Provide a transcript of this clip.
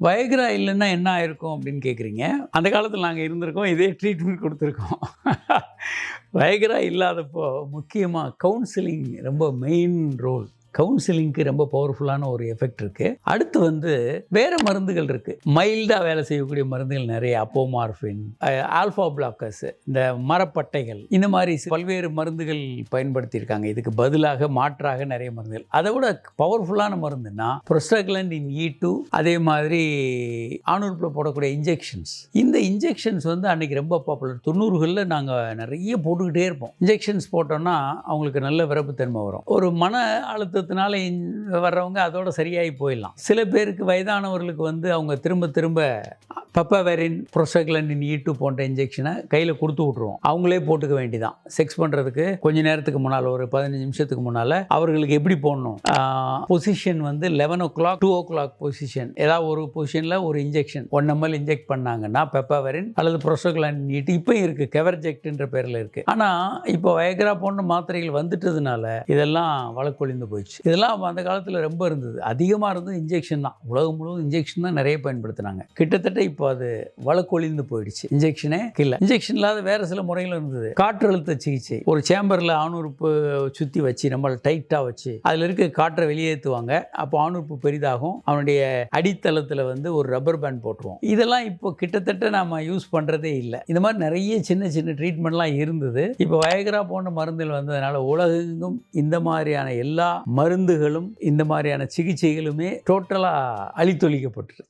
Viagra இல்லைன்னா என்ன ஆயிருக்கும் அப்படின்னு கேட்குறீங்க அந்த காலத்தில் நாங்கள் இருந்திருக்கோம் இதே ட்ரீட்மெண்ட் கொடுத்துருக்கோம். வயக்ரா இல்லாதப்போ முக்கியமாக கவுன்சிலிங் ரொம்ப மெயின் ரோல் கவுன்சிலிங்க்கு ரொம்ப பவர்ஃபுல்லான ஒரு எஃபெக்ட் இருக்குது அடுத்து வந்து வேறு மருந்துகள் இருக்குது மைல்டாக வேலை செய்யக்கூடிய மருந்துகள் நிறைய அப்போமார்ஃபின் ஆல்ஃபா பிளாக்கர்ஸ் இந்த மரப்பட்டைகள் இந்த மாதிரி பல்வேறு மருந்துகள் பயன்படுத்தியிருக்காங்க. இதுக்கு பதிலாக மாற்றாக நிறைய மருந்துகள். அதை விட பவர்ஃபுல்லான மருந்துன்னா ப்ரொஸ்டக்லண்ட் இன் இ டூ அதே மாதிரி ஆணுறுப்பில் போடக்கூடிய இன்ஜெக்ஷன்ஸ் இந்த இன்ஜெக்ஷன்ஸ் வந்து அன்றைக்கி ரொம்ப பாப்புலர் தொண்ணூறுகளில் நாங்கள் நிறைய போட்டுக்கிட்டே இருப்போம். இன்ஜெக்ஷன்ஸ் போட்டோம்னா அவங்களுக்கு நல்ல விரப்புத்தன்மை வரும். ஒரு மன அழுத்தத்தை இன்- வர்றவங்க அதோட சரியாகி போயிடலாம். சில பேருக்கு வயதானவர்களுக்கு வந்து அவங்க திரும்ப திரும்ப பப்பவேரின் ப்ரொசக்லண்டின் ஈட்டு போன்ற இன்ஜெக்ஷனை கையில் கொடுத்து விட்ருவோம் அவங்களே போட்டுக்க வேண்டிதான். செக்ஸ் பண்ணுறதுக்கு கொஞ்ச நேரத்துக்கு முன்னால் ஒரு பதினஞ்சு நிமிஷத்துக்கு முன்னால் அவர்களுக்கு எப்படி போடணும்? பொசிஷன் வந்து eleven o'clock two o'clock position ஏதாவது ஒரு பொசிஷனில் ஒரு இன்ஜெக்ஷன் ஒன் எம்எல் இன்ஜெக்ட் பண்ணாங்கன்னா பெப்பாவரின் அல்லது ப்ரொசக்லாண்டின் ஈட்டு இப்போ இருக்குது கெவர்ஜெக்ட்ன்ற பேரில் இருக்குது ஆனால் இப்போ வயக்ரா போன்ற மாத்திரைகள் வந்துட்டதுனால இதெல்லாம் வழக்கொழிந்து போயிடுச்சு. இதெல்லாம் அந்த காலத்தில் ரொம்ப இருந்தது. அதிகமாக இருந்தது இன்ஜெக்ஷன் தான். உலகம் முழுவதும் இன்ஜெக்ஷன் தான் நிறைய பயன்படுத்தினாங்க. கிட்டத்தட்ட இப்போ அது வழக்கொழிந்து போயிடுச்சு. இன்ஜெக்ஷனே இல்லை இன்ஜெக்ஷன் இல்லாத வேறு சில முறைகள் இருந்தது. காற்றழுத்த சிகிச்சை. ஒரு சேம்பரில் ஆணுறுப்பு சுற்றி வச்சு நம்மளை டைட்டாக வச்சு அதில் இருக்க காற்றை வெளியேற்றுவாங்க அப்போ ஆணுறுப்பு பெரிதாகும். அவனுடைய அடித்தளத்தில் வந்து ஒரு ரப்பர் பேண்ட் போட்டுருவோம். இதெல்லாம் இப்போ கிட்டத்தட்ட நாம் யூஸ் பண்ணுறதே இல்லை. இந்த மாதிரி நிறைய சின்ன சின்ன ட்ரீட்மெண்ட்லாம் இருந்தது. இப்போ வயகரா போன்ற மருந்துகள் வந்ததுனால உலகெங்கும் இந்த மாதிரியான எல்லா மருந்துகளும் இந்த மாதிரியான சிகிச்சைகளுமே டோட்டலாக அழித்தொழிக்கப்பட்டுருச்சு.